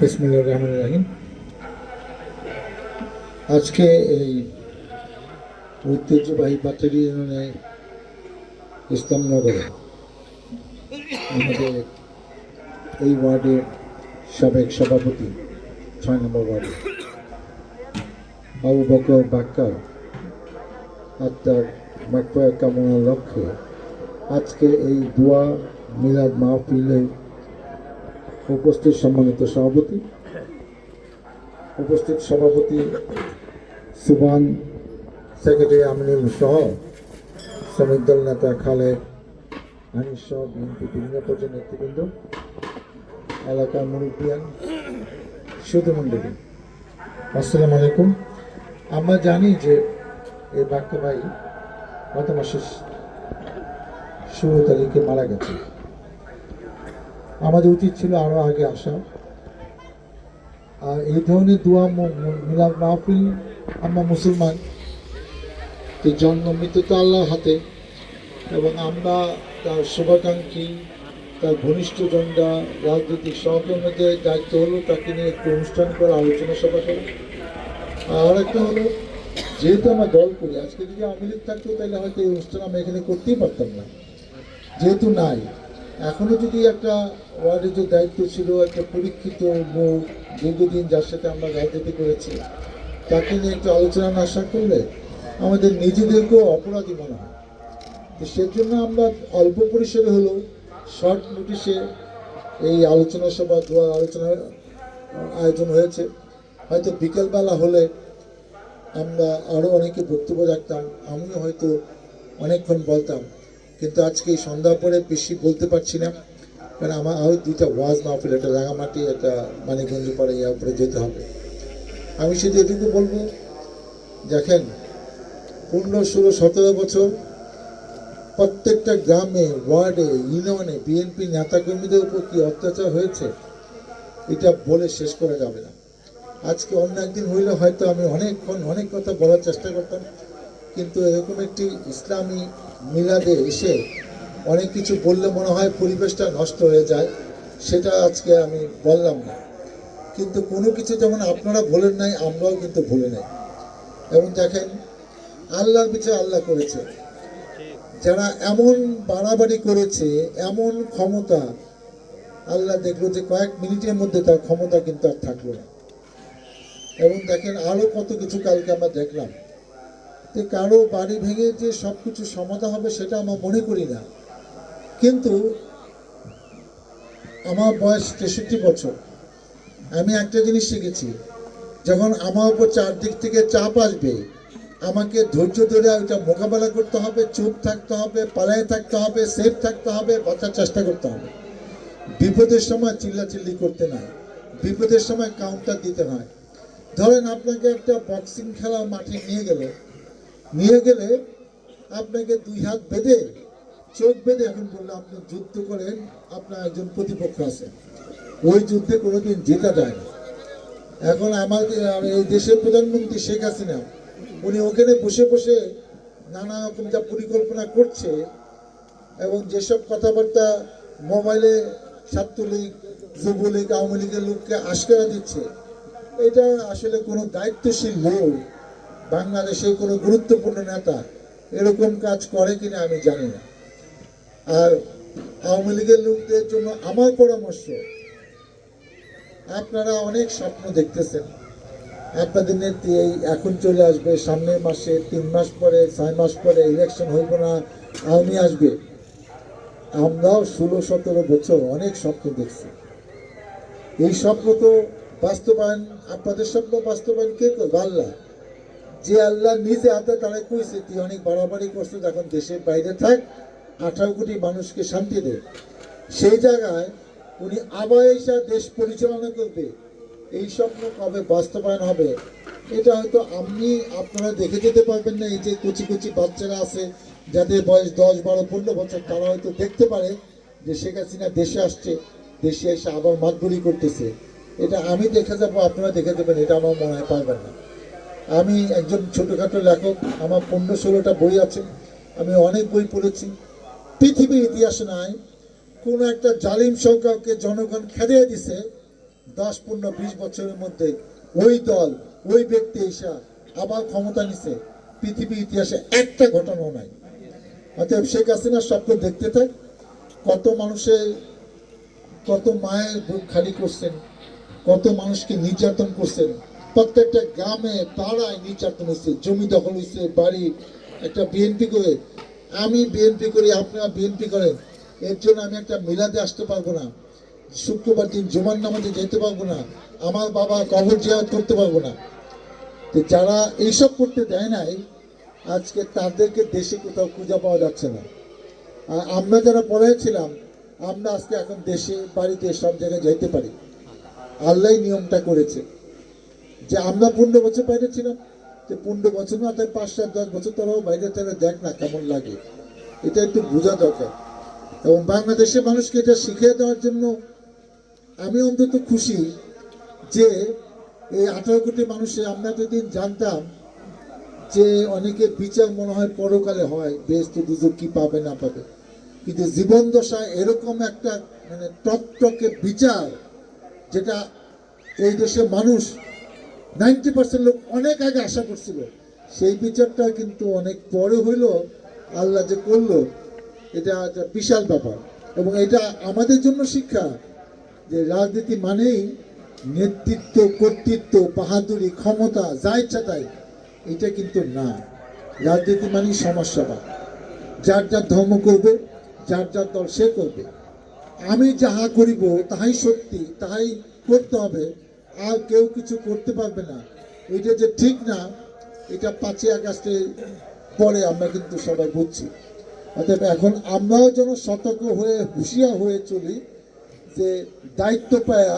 বিসমিল্লাহির রহমানির রহিম। আজকে এই ঐতিহ্যবাহী বাতেরি ইসলামনগরে আমাদের এই ওয়ার্ডের সাবেক সভাপতি, ছয় নম্বর ওয়ার্ডে আবু বকর বাক্কার আত্মার মাকফায় কামনার লক্ষ্যে আজকে এই দোয়া মিলাদ মাহফিলে উপস্থিত সম্মানিত সভাপতি, উপস্থিত সভাপতি সুবান সেক্রেটারি আমিনুল সহ শ্রমিক দল নেতা খালেদ আনিস সহ বিএনপি বিভিন্ন পর্যায়ের নেতৃবৃন্দ, এলাকার মুরব্বিয়ান সুধী মণ্ডলী আসসালামু আলাইকুম। আমরা জানি যে এই বাক্য ভাই গত মাসের ষোলো তারিখে মারা গেছে। আমাদের উচিত ছিল আরও আগে আসা। আর এই ধরনের দোয়া মিলাদ মাহফিল আমরা মুসলমান। তো জন্ম মৃত্যু তো আল্লাহর হাতে। এবং আমরা তার শুভাকাঙ্ক্ষী, তার ঘনিষ্ঠ ঘনিষ্ঠজনরা রাজনৈতিক সহকর্মীদের দায়িত্ব হলো তাকে নিয়ে একটু অনুষ্ঠান করে, আলোচনা সভা করা। আর একটা হলো, যেহেতু আমরা দল করি, আজকে যদি আওয়ামী লীগ থাকতো, তাহলে হয়তো এই অনুষ্ঠান আমরা এখানে করতেই পারতাম না। যেহেতু নাই এখনও যদি একটা ওয়ার্ডের যে দায়িত্ব ছিল, একটা পরীক্ষিত লোক দীর্ঘদিন যার সাথে আমরা রাজনীতি করেছি, তাকে নিয়ে একটু আলোচনা আসা করলে আমাদের নিজেদেরকেও অপরাধী মনে হয়। তো সেজন্য আমরা অল্প পরিসরে হলেও শর্ট নোটিশে এই আলোচনা সভা, দোয়া আলোচনার আয়োজন হয়েছে। হয়তো বিকেলবেলা হলে আমরা আরও অনেকে বক্তব্য রাখতাম, আমিও হয়তো অনেকক্ষণ বলতাম। কিন্তু আজকে এই সন্ধ্যা পরে বেশি বলতে পারছি না। কারণ আমার আরও দুইটা ওয়াজ মাহফিল, একটা রাঙামাটি, একটা মানিকগঞ্জ পরে ইয়া উপরে যেতে হবে। আমি শুধু এটুকু বলব, দেখেন, পনেরো, ষোলো, সতেরো বছর প্রত্যেকটা গ্রামে, ওয়ার্ডে, ইউনিয়নে বিএনপি নেতাকর্মীদের উপর কি অত্যাচার হয়েছে, এটা বলে শেষ করা যাবে না। আজকে অন্য একদিন হইলে হয়তো আমি অনেকক্ষণ অনেক কথা বলার চেষ্টা করতাম। কিন্তু এরকম একটি ইসলামী মিলাদে এসে অনেক কিছু বললে মনে হয় পরিবেশটা নষ্ট হয়ে যায়, সেটা আজকে আমি বললাম না। কিন্তু কোনো কিছু যেমন আপনারা বলেন নাই, আমরাও কিন্তু ভুলে নাই। এবং দেখেন, আল্লাহর পিছিয়ে আল্লাহ করেছে। যারা এমন বাড়াবাড়ি করেছে, এমন ক্ষমতা, আল্লাহ দেখল যে কয়েক মিনিটের মধ্যে তার ক্ষমতা কিন্তু আর থাকল না। এবং দেখেন আরও কত কিছু কালকে আমরা দেখলাম। যে কারও বাড়ি ভেঙে যে সব কিছু সমাধান হবে সেটা আমরা মনে করি না। কিন্তু আমার বয়স তেষট্টি বছর। আমি একটা জিনিস শিখেছি, যখন আমার উপর চারদিক থেকে চাপ আসবে, আমাকে ধৈর্য ধরে ওইটা মোকাবেলা করতে হবে, চুপ থাকতে হবে, পালায় থাকতে হবে সেফ থাকতে হবে, বাঁচার চেষ্টা করতে হবে। বিপদের সময় চিল্লাচিল্লি করতে নাই বিপদের সময় কাউন্টার দিতে হয়। ধরেন আপনাকে একটা বক্সিং খেলার মাঠে নিয়ে গেল নিয়ে গেলে আপনাকে দুই হাত বেঁধে, চোখ বেঁধে এখন বলল, আপনি যুদ্ধ করেন, আপনার একজন প্রতিপক্ষ আছে। ওই যুদ্ধে কোনোদিন জেতা যায় না এখন আমাদের এই দেশের প্রধানমন্ত্রী শেখ হাসিনা, উনি ওখানে বসে বসে নানা রকম যা পরিকল্পনা করছে এবং যেসব কথাবার্তা মোবাইলে ছাত্রলীগ, যুবলীগ, আওয়ামী লীগের লোককে আশকারা দিচ্ছে, এটা আসলে কোনো দায়িত্বশীল লোক বাংলাদেশের কোনো গুরুত্বপূর্ণ নেতা এরকম কাজ করে কিনা আমি জানি না। আর আওয়ামী লীগের লোকদের জন্য আমার পরামর্শ, আপনারা অনেক স্বপ্ন দেখতেছেন। আপনাদের নেত্রী এই এখন চলে আসবে সামনের মাসে, তিন মাস পরে, ছয় মাস পরে ইলেকশন হইব না, আওয়ামী আসবে। আমরাও ষোলো, সতেরো বছর অনেক স্বপ্ন দেখছি। এই স্বপ্ন তো বাস্তবায়ন, আপনাদের স্বপ্ন বাস্তবায়ন কে করবে আল্লাহ। যে আল্লাহ নিজে হাতে তারা কইছে, তুই অনেক বাড়াবাড়ি করছ, যখন দেশের বাইরে থাক, আঠারো কোটি মানুষকে শান্তি দে। সেই জায়গায় উনি আবার দেশ পরিচালনা করবে। এই স্বপ্ন কবে বাস্তবায়ন হবে, এটা হয়তো আপনি, আপনারা দেখে যেতে পারবেন না, এই যে কচি কচি বাচ্চারা আছে, যাদের বয়স দশ, বারো, পনেরো বছর, তারা হয়তো দেখতে পারে যে শেখ হাসিনা দেশে আসছে, দেশে এসে আবার মাতবুরি করতেছে। এটা আমি দেখে যাব, আপনারা দেখে যাবেন, এটা আমার মনে হয় পারবেন না। আমি একজন ছোটোখাটো লেখক, আমার পনেরো ষোলোটা বই আছে, আমি অনেক বই পড়েছি। পৃথিবীর ইতিহাসে নাই, কোনো একটা জালিম সরকারকে জনগণ খেদিয়ে দিছে, দশ, পনেরো, বিশ বছরের মধ্যে ওই দল, ওই ব্যক্তি এসে আবার ক্ষমতা নিছে। পৃথিবীর ইতিহাসে একটা ঘটনাও নাই। অতএব শেখ হাসিনার স্বপ্ন দেখতে থাক, কত মানুষের কত মায়ের বুক খালি করছেন, কত মানুষকে নির্যাতন করছেন প্রত্যেকটা গ্রামে পাড়ায় নির্যাতন হয়েছে জমি দখল হয়েছে বাড়ি, একটা বিএনপি করে। আমি বিএনপি করি, আপনারা বিএনপি করেন। এর জন্য আমি একটা মিলাদে আসতে পারব না। শুক্রবার দিন জুমার নামাজে যেতে পারব না। আমার বাবা কবর জিয়ারত করতে পারব না। তো যারা এইসব করতে দেয় নাই, আজকে তাদেরকে দেশে কোথাও খুঁজে পাওয়া যাচ্ছে না। আর আমরা যারা পড়েছিলাম আমরা আজকে এখন দেশে, বাড়িতে সব জায়গায় যাইতে পারি। আল্লাহ নিয়মটা করেছে। যে আমরা পনেরো বছর বাইরে ছিলাম, যে পনেরো বছর না, তাই পাঁচ সাত দশ বছর তারাও বাইরে তারা দেখ না কেমন লাগে। এটা একটু বোঝা দরকার। এবং বাংলাদেশের মানুষকে এটা শিখিয়ে দেওয়ার জন্য আমি অন্তত খুশি যে এই আঠারো কোটি মানুষে আমরা এতদিন জানতাম যে অনেকে বিচার মনে হয় পরকালে হয় বেশ তো দুজক কি পাবে না পাবে। কিন্তু জীবন দশা এরকম একটা মানে টকটকে বিচার যেটা এই দেশের মানুষ নাইনটি পার্সেন্ট লোক অনেক আগে আশা করছিল। সেই বিচারটা কিন্তু অনেক পরে হইল, আল্লাহ যে করল, এটা একটা বিশাল ব্যাপার। এবং এটা আমাদের জন্য শিক্ষা যে রাজনীতি মানেই নেতৃত্ব, কর্তৃত্ব, বাহাদুরি, ক্ষমতা, যা ইচ্ছা তাই। এটা কিন্তু না। রাজনীতি মানেই সমস্যাটা যার যার ধর্ম করবে, যার যার দল সে করবে। আমি যাহা করিব, তাহাই সত্যি, তাহাই করতে হবে। আর কেউ কিছু করতে পারবে না। এটা যে ঠিক না, এটা পাঁচই আগস্টের পরে আমরা কিন্তু সবাই বুঝছি। অতএব এখন আমরাও যেন সতর্ক হয়ে, হুঁশিয়ার হয়ে চলি যে দায়িত্ব পায়া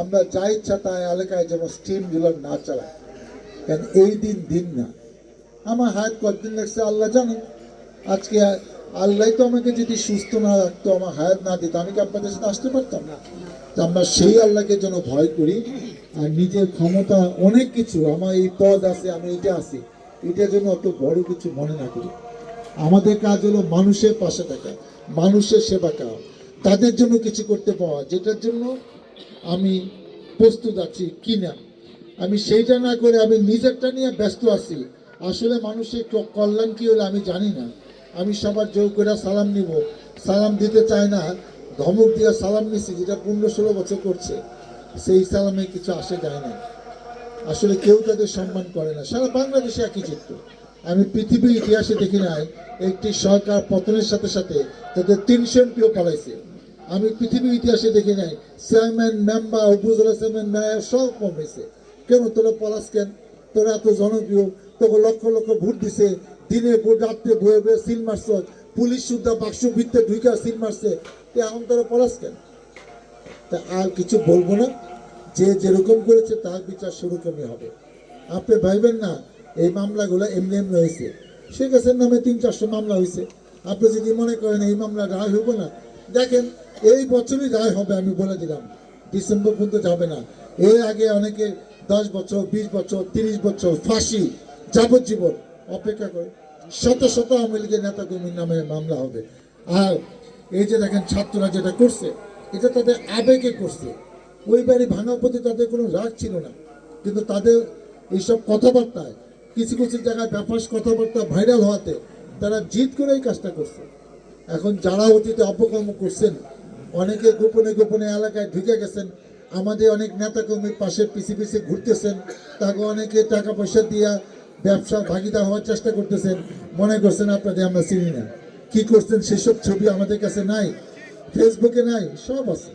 আমরা যা ইচ্ছা তাই এলাকায় যেন স্টিমগুলো না চালাই। কারণ এই দিন দিন না। আমার হায়াত কতদিন লাগছে আল্লাহ জানে। আজকে আল্লাহ তো আমাকে যদি সুস্থ না রাখতো, আমার হায়াত না দিত, আমি কি আপনাদের সাথে আসতে পারতাম? না আমরা সেই আল্লাহকে যেন ভয় করি। নিজের ক্ষমতা অনেক কিছু, আমার এই পদ আছে, আমি এটা আছি, এটার জন্য অত বড় কিছু মনে না করি। আমাদের কাজ হলো মানুষের পাশে থাকা, মানুষের সেবা করা। তাদের জন্য কিছু করতে পাওয়া, যেটার জন্য আমি প্রস্তুত আছি কিনা। আমি সেইটা না করে আমি নিজেরটা নিয়ে ব্যস্ত আছি। আসলে মানুষের ক- কল্যাণ কি হলো আমি জানি না। আমি সবার জোর করে সালাম নিব। সালাম দিতে চাই না। ধমক দিয়ে সালাম নিছি, যেটা পনেরো ষোলো বছর করছে। সেই সালামে কিছু আসে যায় না আসলে কেউ তাদের সম্মান করে না। সারা বাংলাদেশে একই চিত্র। আমি পৃথিবীর ইতিহাসে দেখি নাই, একটি সরকার পতনের সাথে সাথে তাদের তিনশো এমপিও পালাইছে। আমি পৃথিবীর ইতিহাসে দেখি নাই, চেয়ারম্যান, মেম্বার, উপজেলা চেয়ারম্যান, মেয়র সব কম হয়েছে। কেন তোরা পলাশ কেন? তোরা এত জনপ্রিয়, তোকে লক্ষ লক্ষ ভোট দিছে। দিনে রাত্রে বয়ে বয়ে সিল মারছ। পুলিশ সুদ্ধা বাক্স ভিত্তে ঢুইকা সিল মারছে। এখন তোরা পলাশ কেন? তা আর কিছু বলব না। যে যেরকম করেছে তার বিচার সেরকমই হবে। আপনি ভাইবেন না, এই মামলাগুলো এমনি এমনি হয়েছে। শেখ হাসিনার নামে তিন, চারশো মামলা হয়েছে। আপনি যদি মনে করেন এই মামলা রায় হইব না, দেখেন এই বছরই রায় হবে আমি বলে দিলাম। ডিসেম্বর পর্যন্ত যাবে না। এর আগে অনেকে দশ বছর, বিশ বছর, তিরিশ বছর ফাঁসি, যাবজ্জীবন অপেক্ষা করে শত শত আওয়ামী লীগের নেতা কর্মীর নামে মামলা হবে। আর এই যে দেখেন ছাত্ররা যেটা করছে এটা তাদের আবেগে করছে। ওই বাড়ি ভাঙার প্রতি তাদের কোনো রাগ ছিল না। কিন্তু তাদের এইসব কথাবার্তায়, কিছু কিছু জায়গায় ব্যাপার কথাবার্তা ভাইরাল হওয়াতে তারা জিদ করে এই কাজটা করছে। এখন যারা অতীতে অপকর্ম করছেন, অনেকে গোপনে গোপনে এলাকায় ঢুকে গেছেন, আমাদের অনেক নেতাকর্মীর পাশে পিছিয়ে পিছিয়ে ঘুরতেছেন, তাকে অনেকে টাকা পয়সা দিয়া ব্যবসা ভাগিদার হওয়ার চেষ্টা করতেছেন। মনে করছেন আপনাদের আমরা চিনি না। কি করছেন সেসব ছবি আমাদের কাছে নাই। ফেসবুকে নাই, সব আছে।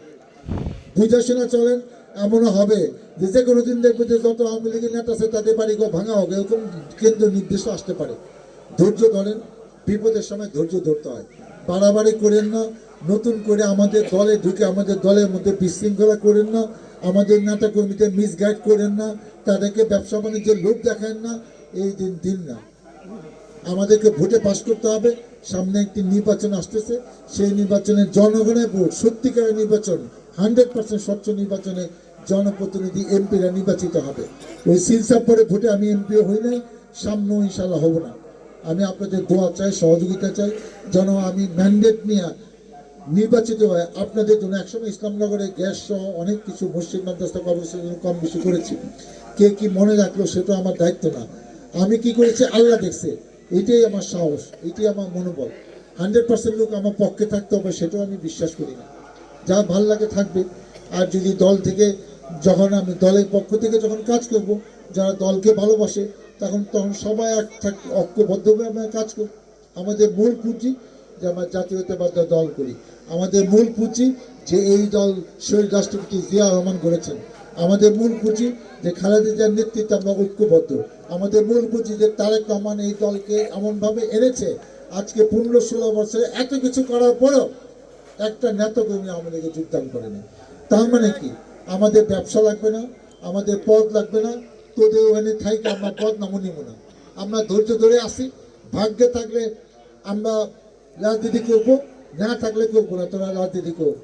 বুঝে শোনা চলেন, এমনও হবে যে যে কোনো দিন দেখবে যে যত আওয়ামী লীগের নেতা আছে তাদের বাড়ি ভাঙা হবে এরকম কেন্দ্র নির্দেশ আসতে পারে। ধৈর্য ধরেন, বিপদের সময় ধৈর্য ধরতে হয়। বাড়াবাড়ি করেন না, নতুন করে আমাদের দলে ঢুকে আমাদের দলের মধ্যে বিশৃঙ্খলা করেন না, আমাদের নেতা কর্মীদের মিসগাইড করেন না, তাদেরকে ব্যবসা বাণিজ্যের লোভ দেখান না, এই দিন দিন না। আমাদেরকে ভোটে পাশ করতে হবে সামনে একটি নির্বাচন আসতেছে, সেই নির্বাচনে জনগণের ভোট, সত্যিকারের নির্বাচন, হান্ড্রেড পার্সেন্ট স্বচ্ছ নির্বাচনে জনপ্রতিনিধি এমপিরা নির্বাচিত হবে। ওই সিলসাপ পরে ভোটে আমি এমপিও হই নাই, সামনেও ইনশাল্লাহ হব না। আমি আপনাদের দোয়া চাই, সহযোগিতা চাই, যেন আমি ম্যান্ডেট নিয়ে নির্বাচিত হয় আপনাদের জন্য একসময় ইসলামনগরে গ্যাস সহ অনেক কিছু মসজিদ, মাদ্রাসা কর্মসূচির জন্য কম বেশি করেছি। কে কি মনে রাখল সেটা আমার দায়িত্ব না। আমি কি করেছি? আল্লাহ দেখছে। এটাই আমার সাহস, এটাই আমার মনোবল। হান্ড্রেড পার্সেন্ট লোক আমার পক্ষে থাকতে হবে, সেটাও আমি বিশ্বাস করি না। যা ভালো লাগে থাকবে। আর যদি দল থেকে যখন আমি দলের পক্ষ থেকে যখন কাজ করব, যারা দলকে ভালোবাসে, তখন তখন সবাই এক থাক, ঐক্যবদ্ধভাবে আমরা কাজ করব। আমাদের মূল পুঁজি যে আমরা জাতীয়তাবাদ দল করি। আমাদের মূল পুঁজি যে এই দল শহীদ রাষ্ট্রপতি জিয়া রহমান করেছেন আমাদের মূল পুঁজি যে খালেদা নেতৃত্বে আমরা ঐক্যবদ্ধ। আমাদের মূল পুঁজি যে তারেক রহমান এই দলকে এমনভাবে এনেছে, আজকে পনেরো ষোলো বছরে এত কিছু করার পরেও একটা নেতাকর্মী লীগে যোগদান করেনি। তার মানে কি? আমাদের ব্যবসা লাগবে না, আমাদের পদ লাগবে না, তোদের ওখানে থাইকে আমরা পদ নামও নিব না আমরা ধৈর্য ধরে আসি, ভাগ্যে থাকলে আমরা রাজনীতি করব, না থাকলে করব না, তোরা রাজনীতি করব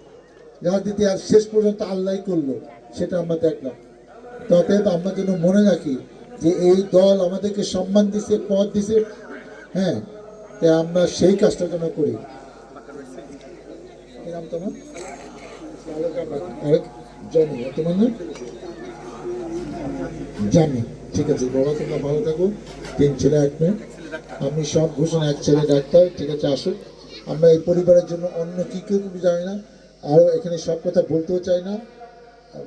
রাজনীতি আর শেষ পর্যন্ত আল্লাহ করল। সেটা আমরা দেখলাম। তবে আমরা যেন মনে রাখি যে এই দল আমাদেরকে সম্মান দিছে পদ দিছে হ্যাঁ তাই আমরা সেই কাজটা যেন করি। নাম জানি তোমার জানি, ঠিক আছে বাবা তোমরা ভালো থাকো, তিন ছেলে, এক মেয়ে। আমি সব ঘোষণা, এক ছেলে, ডাক্তার, ঠিক আছে, আসুক। আমরা এই পরিবারের জন্য অন্য কি কেউ জানি না। আরও এখানে সব কথা বলতেও চাই না।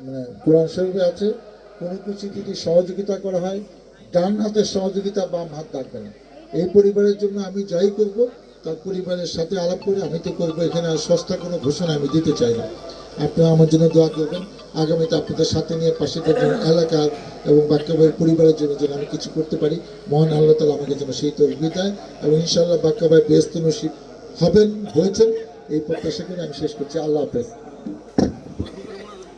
মানে কোরআন শরীফে আছে কোনো কিছু যদি সহযোগিতা করা হয়, ডান হাতের সহযোগিতা বাম হাত থাকবে না এই পরিবারের জন্য আমি যাই করব, তার পরিবারের সাথে আলাপ করে আমি তো করব, এখানে আর সস্তা কোনো ঘোষণা আমি দিতে চাই না। আপনারা আমার জন্য দোয়া করবেন। আগামীতে আপনাদের সাথে নিয়ে পাশে থাকবেন এলাকার এবং বাক্যবাইয়ের পরিবারের জন্য যেন আমি কিছু করতে পারি। মহান আল্লাহ তালা আমাকে যেন সেই তরবিদ দেয় এবং ইনশাআল্লাহ বাক্যবাই বেস্ত নসিব হবেন, হয়েছেন। এই প্রত্যাশা করে আমি শেষ করছি। আল্লাহ হাফেজ।